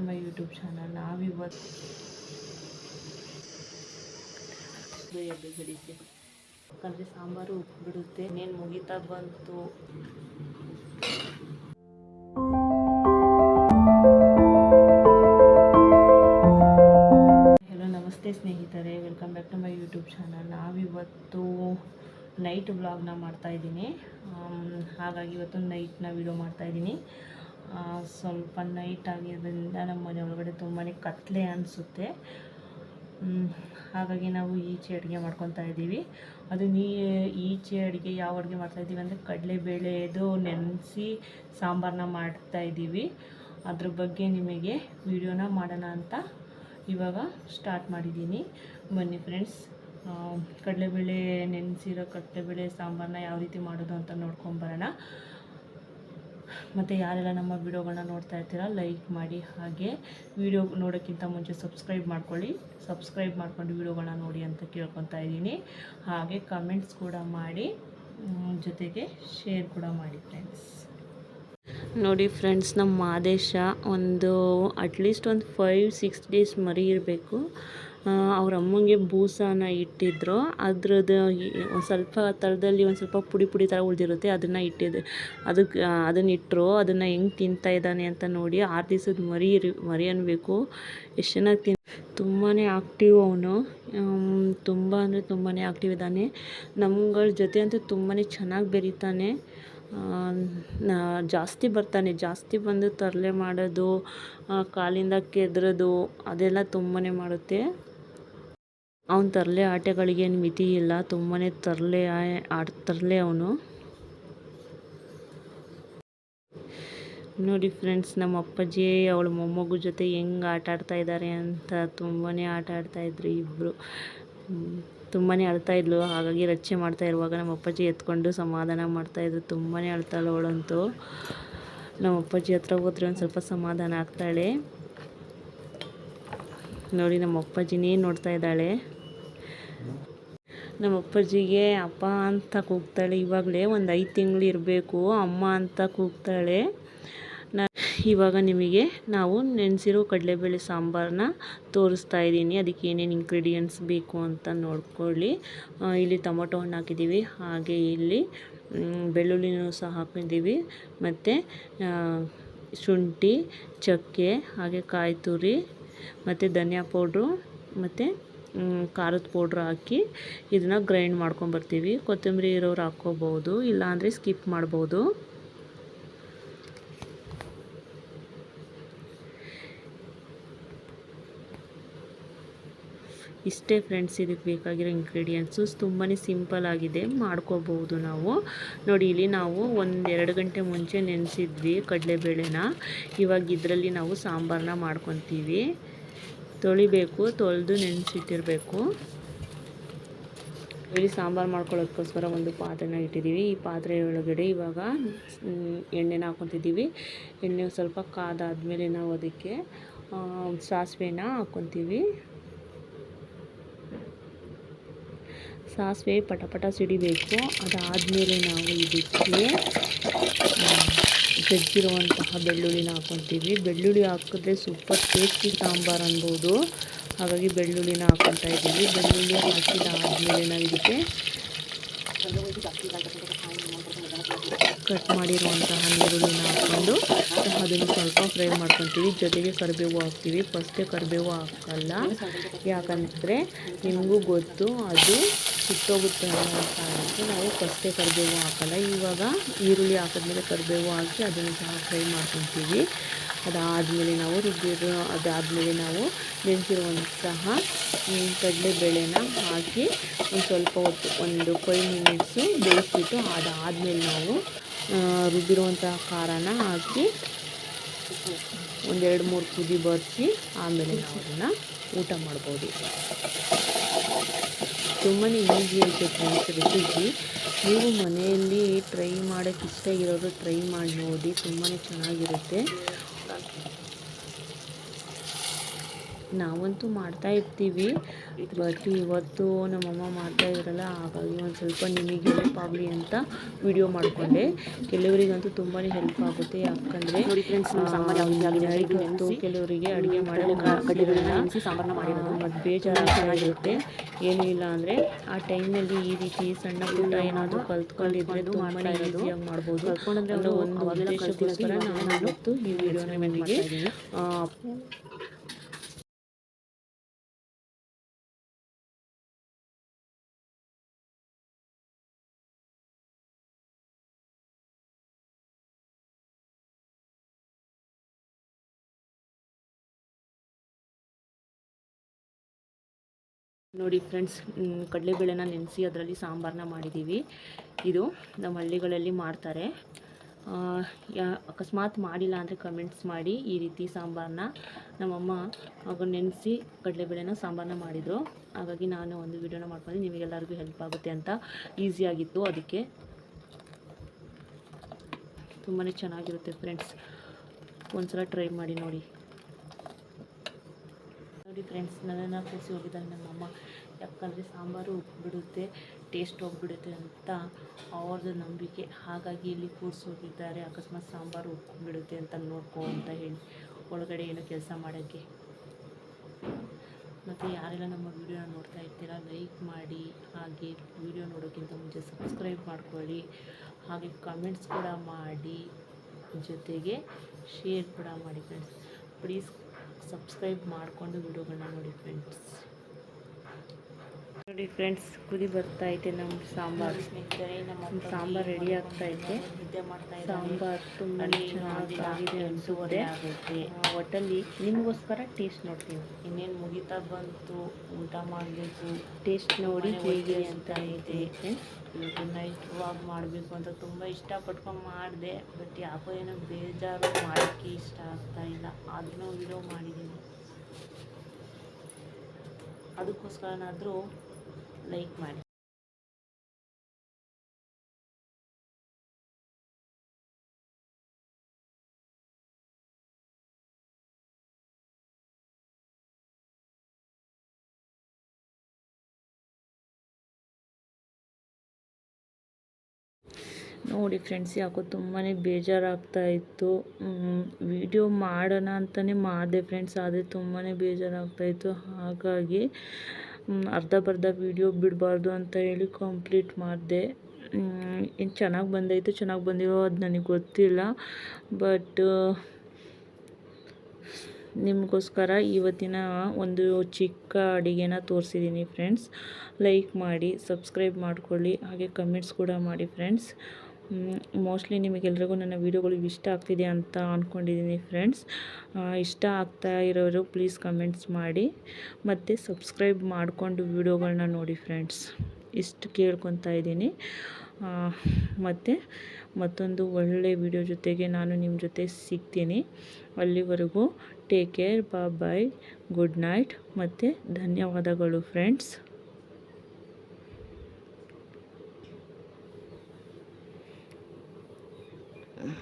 To my YouTube channel ನಾವಿವತ್ತು ಎದ್ದು ಬಿಡಿಸಿ ಯಾಕಂದರೆ ಸಾಂಬಾರು ಉಪ್ಪು ಬಿಡುತ್ತೆ. ಇನ್ನೇನು ಮುಗಿತಾ ಬಂತು? ಹಲೋ ನಮಸ್ತೆ ಸ್ನೇಹಿತರೆ. Welcome back to my YouTube channel ನಾವಿವತ್ತು ನೈಟ್ ವ್ಲಾಗ್ನ ಮಾಡ್ತಾಯಿದ್ದೀನಿ ಹಾಗಾಗಿ ಇವತ್ತು ನೈಟ್ನ ವಿಡಿಯೋ ಮಾಡ್ತಾಯಿದ್ದೀನಿ ಸ್ವಲ್ಪ ನೈಟ್ ಆಗಿರೋದ್ರಿಂದ ನಮ್ಮ ಮನೆ ಒಳಗಡೆ ತುಂಬಾ ಕತ್ಲೆ ಅನಿಸುತ್ತೆ. ಹಾಗಾಗಿ ನಾವು ಈಚೆ ಅಡುಗೆ ಮಾಡ್ಕೊತಾ ಇದ್ದೀವಿ. ಅದು ನೀ, ಈಚೆ ಅಡುಗೆ ಯಾವ ಅಡುಗೆ ಮಾಡ್ತಾಯಿದ್ದೀವಿ ಅಂದರೆ ಕಡಲೆಬೇಳೆದು ನೆನೆಸಿ ಸಾಂಬಾರನ್ನ ಮಾಡ್ತಾ ಇದ್ದೀವಿ. ಅದ್ರ ಬಗ್ಗೆ ನಿಮಗೆ ವಿಡಿಯೋನ ಮಾಡೋಣ ಅಂತ ಇವಾಗ ಸ್ಟಾರ್ಟ್ ಮಾಡಿದ್ದೀನಿ. ಬನ್ನಿ ಫ್ರೆಂಡ್ಸ್ ಕಡಲೆಬೇಳೆ ನೆನೆಸಿರೋ ಕಡಲೆಬೇಳೆ ಸಾಂಬಾರನ್ನ ಯಾವ ರೀತಿ ಮಾಡೋದು ಅಂತ ನೋಡ್ಕೊಂಬರೋಣ ಮತ್ತು ಯಾರೆಲ್ಲ ನಮ್ಮ ವಿಡಿಯೋಗಳನ್ನ ನೋಡ್ತಾ ಇರ್ತೀರ ಲೈಕ್ ಮಾಡಿ. ಹಾಗೆ ವಿಡಿಯೋ ನೋಡೋಕ್ಕಿಂತ ಮುಂಚೆ ಸಬ್ಸ್ಕ್ರೈಬ್ ಮಾಡ್ಕೊಳ್ಳಿ. ಸಬ್ಸ್ಕ್ರೈಬ್ ಮಾಡ್ಕೊಂಡು ವಿಡಿಯೋಗಳನ್ನ ನೋಡಿ ಅಂತ ಕೇಳ್ಕೊತಾ ಇದ್ದೀನಿ. ಹಾಗೆ ಕಮೆಂಟ್ಸ್ ಕೂಡ ಮಾಡಿ ಜೊತೆಗೆ ಶೇರ್ ಕೂಡ ಮಾಡಿ ಫ್ರೆಂಡ್ಸ್ ನೋಡಿ ಫ್ರೆಂಡ್ಸ್ ನಮ್ಮ ಆದೇಶ ಒಂದು ಅಟ್ಲೀಸ್ಟ್ ಒಂದು ಫೈವ್ ಸಿಕ್ಸ್ ಡೇಸ್ ಮರಿ ಇರಬೇಕು. ಅವ್ರ ಅಮ್ಮನಿಗೆ ಬೂಸಾನ ಇಟ್ಟಿದ್ರು. ಅದ್ರದ್ದು ಒಂದು ಸ್ವಲ್ಪ ತಳದಲ್ಲಿ ಒಂದು ಸ್ವಲ್ಪ ಪುಡಿ ಪುಡಿ ಥರ ಉಳಿದಿರುತ್ತೆ, ಅದನ್ನು ಇಟ್ಟಿದ್ದೆ ಅದಕ್ಕೆ ಅದನ್ನು ಇಟ್ಟರು ಅದನ್ನು ಹೆಂಗೆ ತಿಂತಾ ಇದ್ದಾನೆ ಅಂತ ನೋಡಿ ಆರು ದಿವ್ಸದ ಮರಿ ಮರಿ ಅನ್ನಬೇಕು ಎಷ್ಟು ಚೆನ್ನಾಗಿ ತಿನ್ ತುಂಬಾ ಆಕ್ಟಿವ್ ಅವನು. ತುಂಬ ಅಂದರೆ ತುಂಬಾ ಆಕ್ಟಿವ್ ಇದ್ದಾನೆ. ನಮ್ಗಳ ಜೊತೆ ಅಂತೂ ತುಂಬಾ ಚೆನ್ನಾಗಿ ಬೆರೀತಾನೆ. ಜಾಸ್ತಿ ಬರ್ತಾನೆ, ಜಾಸ್ತಿ ಬಂದು ತರಲೆ ಮಾಡೋದು ಕಾಲಿಂದ ಕೆದ್ರೋದು, ಅದೆಲ್ಲ ತುಂಬಾ ಮಾಡುತ್ತೆ. ಅವನ ತರಲೆ ಆಟಗಳಿಗೇನು ಮಿತಿ ಇಲ್ಲ ತುಂಬಾ ತರಲೆ ಆಡ್, ತರಲೆ ಅವನು. ನೋಡಿ ಫ್ರೆಂಡ್ಸ್, ನಮ್ಮ ಅಪ್ಪಾಜಿ, ಅವಳ ಮೊಮ್ಮಗು ಜೊತೆ ಹೆಂಗೆ ಆಟ ಆಡ್ತಾ ಇದ್ದಾರೆ ಅಂತ ತುಂಬಾ ಆಟ ಆಡ್ತಾಯಿದ್ರು ಇಬ್ಬರು ತುಂಬಾ ಅಳ್ತಾ ಇದ್ಲು. ಹಾಗಾಗಿ ರಚ್ಚೆ ಮಾಡ್ತಾ ಇರುವಾಗ ನಮ್ಮ ಅಪ್ಪಾಜಿ ಎತ್ಕೊಂಡು ಸಮಾಧಾನ ಮಾಡ್ತಾಯಿದ್ರು ತುಂಬಾ ಅಳ್ತಾಳೆ ಅವಳಂತೂ. ನಮ್ಮ ಅಪ್ಪಾಜಿ ಹತ್ರ ಹೋದ್ರೆ ಒಂದು ಸ್ವಲ್ಪ ಸಮಾಧಾನ ಆಗ್ತಾಳೆ. ನೋಡಿ ನಮ್ಮ ಅಪ್ಪಾಜಿನೇ ನೋಡ್ತಾ ಇದ್ದಾಳೆ. ನಮ್ಮ ಅಪ್ಪಾಜಿಗೆ ಅಪ್ಪ ಅಂತ ಕೂಗ್ತಾಳೆ, ಇವಾಗಲೇ ಒಂದು ಐದು ತಿಂಗಳು ಇರಬೇಕು, ಅಮ್ಮ ಅಂತ ಕೂಗ್ತಾಳೆ. ನಾ, ಇವಾಗ ನಿಮಗೆ ನಾವು ನೆನೆಸಿರೋ ಕಡಲೆಬೇಳೆ ಸಾಂಬಾರನ್ನ ತೋರಿಸ್ತಾ ಇದ್ದೀನಿ. ಅದಕ್ಕೆ ಏನೇನು ಇಂಗ್ರೀಡಿಯೆಂಟ್ಸ್ ಬೇಕು ಅಂತ ನೋಡ್ಕೊಳ್ಳಿ. ಇಲ್ಲಿ ಟೊಮೊಟೊ ಹಣ್ಣು ಹಾಕಿದ್ದೀವಿ, ಹಾಗೆ ಇಲ್ಲಿ ಬೆಳ್ಳುಳ್ಳಿನೂ ಸಹ ಹಾಕಿದ್ದೀವಿ. ಮತ್ತು ಶುಂಠಿ, ಚಕ್ಕೆ, ಹಾಗೆ ಕಾಯಿ ತುರಿ ಮತ್ತು ಧನಿಯಾ ಪೌಡ್ರು, ಮತ್ತು ಖಾರದ ಪೌಡ್ರ್ ಹಾಕಿ ಇದನ್ನು ಗ್ರೈಂಡ್ ಮಾಡ್ಕೊಂಬರ್ತೀವಿ ಕೊತ್ತಂಬರಿ ಇರೋರು ಹಾಕ್ಕೋಬೋದು, ಇಲ್ಲಾಂದರೆ ಸ್ಕಿಪ್ ಮಾಡ್ಬೋದು. ಇಷ್ಟೇ ಫ್ರೆಂಡ್ಸ್ ಇದಕ್ಕೆ ಬೇಕಾಗಿರೋ ಇಂಗ್ರೀಡಿಯೆಂಟ್ಸು ತುಂಬಾ ಸಿಂಪಲ್ ಆಗಿದೆ ಮಾಡ್ಕೋಬಹುದು ನಾವು. ನೋಡಿ, ಇಲ್ಲಿ ನಾವು ಒಂದೆರಡು ಗಂಟೆ ಮುಂಚೆ ನೆನೆಸಿದ್ವಿ ಕಡಲೆಬೇಳೆನ. ಇವಾಗ ಇದರಲ್ಲಿ ನಾವು ಸಾಂಬಾರನ್ನ ಮಾಡ್ಕೊತೀವಿ. ತೊಳಿಬೇಕು, ತೊಳೆದು ನೆನೆಸಿಟ್ಟಿರಬೇಕು. ಇಲ್ಲಿ ಸಾಂಬಾರು ಮಾಡ್ಕೊಳ್ಳೋದಕ್ಕೋಸ್ಕರ ಒಂದು ಪಾತ್ರೆನ ಇಟ್ಟಿದ್ದೀವಿ. ಈ ಪಾತ್ರೆ ಒಳಗಡೆ ಇವಾಗ ಎಣ್ಣೆನ ಹಾಕ್ಕೊತಿದ್ದೀವಿ. ಎಣ್ಣೆ ಸ್ವಲ್ಪ ಕಾದಾದಮೇಲೆ ನಾವು ಅದಕ್ಕೆ ಸಾಸಿವೆನ ಹಾಕ್ಕೊತೀವಿ. ಸಾಸಿವೆ ಪಟ ಪಟ ಸಿಡಿಬೇಕು. ಅದಾದಮೇಲೆ ನಾವು ಇದಕ್ಕೆ ಜಜ್ಜಿರುವಂತಹ ಬೆಳ್ಳುಳ್ಳಿನ ಹಾಕ್ಕೊತೀವಿ ಬೆಳ್ಳುಳ್ಳಿ ಹಾಕಿದ್ರೆ ಸೂಪರ್ ಟೇಸ್ಟಿ ಸಾಂಬಾರು ಅನ್ಬೋದು. ಹಾಗಾಗಿ ಬೆಳ್ಳುಳ್ಳಿನ ಹಾಕ್ಕೊತಾ ಇದ್ದೀವಿ. ಬೆಳ್ಳುಳ್ಳಿ ಹಾಕಿದಾದ್ಮೇಲೆ ನಾವು ಇದಕ್ಕೆ ಕಟ್ ಮಾಡಿರುವಂತಹ ಈರುಳ್ಳಿನ ಹಾಕ್ಕೊಂಡು ಅದನ್ನು ಸ್ವಲ್ಪ ಫ್ರೈ ಮಾಡ್ಕೊತೀವಿ. ಜೊತೆಗೆ ಕರಿಬೇವು ಹಾಕ್ತೀವಿ. ಫಸ್ಟೇ ಕರಿಬೇವು ಹಾಕಲ್ಲ. ಯಾಕಂದರೆ ನಿಮಗೂ ಗೊತ್ತು, ಅದು ಸುಟ್ಟೋಗುತ್ತೆ ಅನ್ನೋ ಕಾರಣಕ್ಕೆ ನಾವು ಫಸ್ಟೇ ಕರಿಬೇವು ಹಾಕಲ್ಲ. ಇವಾಗ ಈರುಳ್ಳಿ ಹಾಕಿದ್ಮೇಲೆ ಕರಿಬೇವು ಹಾಕಿ ಅದನ್ನು ಸಹ ಫ್ರೈ ಮಾಡ್ಕೊತೀವಿ ಅದಾದಮೇಲೆ ನಾವು ರುಬ್ಬಿರೋ, ಅದಾದಮೇಲೆ ನಾವು ನೆನೆಸಿರುವಂತಹ ಕಡಲೆಬೇಳೆನ ಹಾಕಿ ಒಂದು ಸ್ವಲ್ಪ ಹೊತ್ತು ಒಂದು ಫೈವ್ ಮಿನಿಟ್ಸು ಬೇಯಿಸ್ಬಿಟ್ಟು ಅದಾದಮೇಲೆ ನಾವು ರುಬ್ಬಿರುವಂತಹ ಖಾರನ ಹಾಕಿ ಒಂದೆರಡು ಮೂರು ಕುದಿ ಬರ್ಸಿ ಆಮೇಲೆ ನಾವು ಅದನ್ನು ಊಟ ಮಾಡ್ಬೋದು. ತುಂಬಾ ಈಸಿ ಐತೆ ಫ್ರೆಂಡ್ಸ್ ರೆಸಿಪಿ ನೀವು ಮನೆಯಲ್ಲಿ ಟ್ರೈ ಮಾಡೋಕ್ಕೆ ಇಷ್ಟ ಇರೋರು ಟ್ರೈ ಮಾಡಿ ನೋಡಿ ತುಂಬಾ ಚೆನ್ನಾಗಿರುತ್ತೆ. ನಾವಂತೂ ಮಾಡ್ತಾ ಇರ್ತೀವಿ. ಬಟ್ ಇವತ್ತು ನಮ್ಮಮ್ಮ ಮಾಡ್ತಾ ಇದ್ರಲ್ಲ ಹಾಗಾಗಿ ಒಂದು ಸ್ವಲ್ಪ ನಿಮಗೆ ಹೆಲ್ಪ್ ಆಗಲಿ ಅಂತ ವಿಡಿಯೋ ಮಾಡಿಕೊಂಡೆ. ಕೆಲವರಿಗಂತೂ ತುಂಬಾ ಹೆಲ್ಪ್ ಆಗುತ್ತೆ. ಯಾಕಂದರೆ ಕೆಲವರಿಗೆ ಅಡುಗೆ ಮಾಡಲು ಸಾಂಬಾರನ್ನ ಮಾಡಿರೋದು. ಮತ್ತು ಬೇಜಾರಾಗಿರುತ್ತೆ ಏನೂ ಇಲ್ಲ ಅಂದರೆ ಆ ಟೈಮ್ನಲ್ಲಿ ಈ ರೀತಿ ಸಣ್ಣ ಪುಟ್ಟ ಏನಾದರೂ ಕಲ್ತ್ಕೊಂಡಿದ್ರೆ ಕಲ್ತ್ಕೊಂಡು ತುಂಬಾ. ಈಸಿಯಾಗಿ ಮಾಡ್ಬೋದು. ಕಲ್ತ್ಕೊಂಡಂದ್ರೆ ಒಂದು ಉದ್ದೇಶಕ್ಕೋಸ್ಕರ ನಾನು ಇವತ್ತು ಈ ವಿಡಿಯೋನ ನಿಮಗೆ ನೋಡಿ ಫ್ರೆಂಡ್ಸ್ ಕಡಲೆಬೇಳೆನ ನೆನೆಸಿ ಅದರಲ್ಲಿ ಸಾಂಬಾರನ್ನ ಮಾಡಿದ್ದೀವಿ ಇದು ನಮ್ಮ ಹಳ್ಳಿಗಳಲ್ಲಿ ಮಾಡ್ತಾರೆ. ಅಕಸ್ಮಾತ್ ಮಾಡಿಲ್ಲ ಅಂದರೆ ಕಮೆಂಟ್ಸ್ ಮಾಡಿ ಈ ರೀತಿ ಸಾಂಬಾರನ್ನ ನಮ್ಮಮ್ಮ ಆಗ ನೆನೆಸಿ ಕಡಲೆಬೇಳೆನ ಸಾಂಬಾರನ್ನ ಮಾಡಿದರು. ಹಾಗಾಗಿ ನಾನು ಒಂದು ವಿಡಿಯೋನ ಮಾಡ್ಕೊಂಡು, ನಿಮಗೆಲ್ಲರಿಗೂ ಹೆಲ್ಪ್ ಆಗುತ್ತೆ ಅಂತ ಈಸಿಯಾಗಿತ್ತು ಅದಕ್ಕೆ. ತುಂಬಾ ಚೆನ್ನಾಗಿರುತ್ತೆ ಫ್ರೆಂಡ್ಸ್. ಒಂದ್ಸಲ ಟ್ರೈ ಮಾಡಿ ನೋಡಿ. ನೋಡಿ ಫ್ರೆಂಡ್ಸ್ ನನ್ನನ್ನು ಕೂಸಿ ಹೋಗಿದ್ದಾರೆ ನಮ್ಮಮ್ಮ ಯಾಕಂದರೆ ಸಾಂಬಾರು ಉಪ್ಪಿಬಿಡುತ್ತೆ ಟೇಸ್ಟ್ ಹೋಗ್ಬಿಡುತ್ತೆ ಅಂತ ಅವ್ರದ್ದು ನಂಬಿಕೆ. ಹಾಗಾಗಿ ಇಲ್ಲಿ ಕೂರಿಸೋಗಿದ್ದಾರೆ ಅಕಸ್ಮಾತ್ ಸಾಂಬಾರು ಉಪ್ಪಿಬಿಡುತ್ತೆ ಅಂತ ನೋಡ್ಕೊ ಅಂತ ಹೇಳಿ ಒಳಗಡೆ ಏನೋ ಕೆಲಸ ಮಾಡೋಕ್ಕೆ. ಮತ್ತು ಯಾರೆಲ್ಲ ನಮ್ಮ ವೀಡಿಯೋನ ನೋಡ್ತಾ ಇರ್ತೀರಾ ಲೈಕ್ ಮಾಡಿ, ಹಾಗೆ ವೀಡಿಯೋ ನೋಡೋಕ್ಕಿಂತ ಮುಂಚೆ ಸಬ್ಸ್ಕ್ರೈಬ್ ಮಾಡ್ಕೊಳ್ಳಿ. ಹಾಗೆ ಕಮೆಂಟ್ಸ್ ಕೂಡ ಮಾಡಿ, ಜೊತೆಗೆ ಶೇರ್ ಕೂಡ ಮಾಡಿ ಫ್ರೆಂಡ್ಸ್ ಪ್ಲೀಸ್ ಸಬ್ಸ್ಕ್ರೈಬ್ ಮಾಡಿಕೊಂಡು ವಿಡಿಯೋಗಳನ್ನ ನೋಡಿ ಫ್ರೆಂಡ್ಸ್ ನೋಡಿ ಫ್ರೆಂಡ್ಸ್ ಕುದಿ ಬರ್ತಾ ಐತೆ ನಮ್ಮ ಸಾಂಬಾರು. ನಮ್ಮ ಸಾಂಬಾರು ರೆಡಿ ಆಗ್ತಾ ಐತೆ. ಸಾಂಬಾರು ತುಂಬ ಚೆನ್ನಾಗಿದೆ ಅನಿಸುತ್ತೆ. ಒಟ್ಟಲ್ಲಿ ನಿಮಗೋಸ್ಕರ ಟೇಸ್ಟ್ ನೋಡ್ತೀನಿ ಇನ್ನೇನು ಮುಗಿತಾ ಬಂತು ಊಟ ಮಾಡಬೇಕು ಟೇಸ್ಟ್ ನೋಡಿ ಹೇಗೆ ಅಂತ ಇದೆ ಇವತ್ತು ನೈಟ್ ವಾಕ್ ಮಾಡಬೇಕು ಅಂತ ತುಂಬ ಇಷ್ಟಪಟ್ಕೊಂಡು ಮಾಡಿದೆ. ಬಟ್ ಯಾಕೋ ಏನೋ ಬೇಜಾರು ಮಾಡೋಕ್ಕೆ ಇಷ್ಟ ಆಗ್ತಾ ಇಲ್ಲ. ಆದ್ರೂ ವಿಡಿಯೋ ಮಾಡಿದ್ದೀನಿ. ಅದಕ್ಕೋಸ್ಕರನಾದರೂ ಲೈಕ್ ಮಾಡಿ ನೋಡಿ ಫ್ರೆಂಡ್ಸ್ ಯಾಕೋ ತುಂಬಾ ಬೇಜಾರಾಗ್ತಾ ಇತ್ತು. ವಿಡಿಯೋ ಮಾಡೋಣ ಅಂತಲೇ ಮಾಡಿದೆ ಫ್ರೆಂಡ್ಸ್ ಆದರೆ ತುಂಬಾ ಬೇಜಾರಾಗ್ತಾ ಇತ್ತು. ಹಾಗಾಗಿ ಅರ್ಧ ಬರ್ಧ ವಿಡಿಯೋ ಬಿಡಬಾರ್ದು ಅಂತ ಹೇಳಿ ಕಂಪ್ಲೀಟ್ ಮಾಡಿದೆ. ಇನ್ನು ಚೆನ್ನಾಗಿ ಬಂದೈತೆ, ಚೆನ್ನಾಗಿ ಬಂದಿರೋ ಅದು ನನಗೆ ಗೊತ್ತಿಲ್ಲ. ಬಟ್ ನಿಮಗೋಸ್ಕರ ಇವತ್ತಿನ ಒಂದು ಚಿಕ್ಕ ಅಡುಗೆನ ತೋರಿಸಿದ್ದೀನಿ ಫ್ರೆಂಡ್ಸ್ ಲೈಕ್ ಮಾಡಿ ಸಬ್ಸ್ಕ್ರೈಬ್ ಮಾಡಿಕೊಳ್ಳಿ, ಹಾಗೆ ಕಮೆಂಟ್ಸ್ ಕೂಡ ಮಾಡಿ ಫ್ರೆಂಡ್ಸ್ ಮೋಸ್ಟ್ಲಿ ನಿಮಗೆಲ್ರಿಗೂ ನನ್ನ ವೀಡಿಯೋಗಳು ಇಷ್ಟ ಆಗ್ತಿದೆ ಅಂತ ಅಂದ್ಕೊಂಡಿದ್ದೀನಿ ಫ್ರೆಂಡ್ಸ್ ಇಷ್ಟ ಆಗ್ತಾ ಇರೋರು ಪ್ಲೀಸ್ ಕಮೆಂಟ್ಸ್ ಮಾಡಿ. ಮತ್ತು ಸಬ್ಸ್ಕ್ರೈಬ್ ಮಾಡಿಕೊಂಡು ವೀಡಿಯೋಗಳನ್ನ ನೋಡಿ ಫ್ರೆಂಡ್ಸ್ ಇಷ್ಟು ಕೇಳ್ಕೊತಾ ಇದ್ದೀನಿ. ಮತ್ತು ಮತ್ತೊಂದು ಒಳ್ಳೆ ವಿಡಿಯೋ ಜೊತೆಗೆ ನಾನು ನಿಮ್ಮ ಜೊತೆ ಸಿಗ್ತೀನಿ. ಅಲ್ಲಿವರೆಗೂ ಟೇಕ್ ಕೇರ್ ಬಾ ಬಾಯ್ ಗುಡ್ ನೈಟ್ ಮತ್ತು ಧನ್ಯವಾದಗಳು ಫ್ರೆಂಡ್ಸ್ 嗯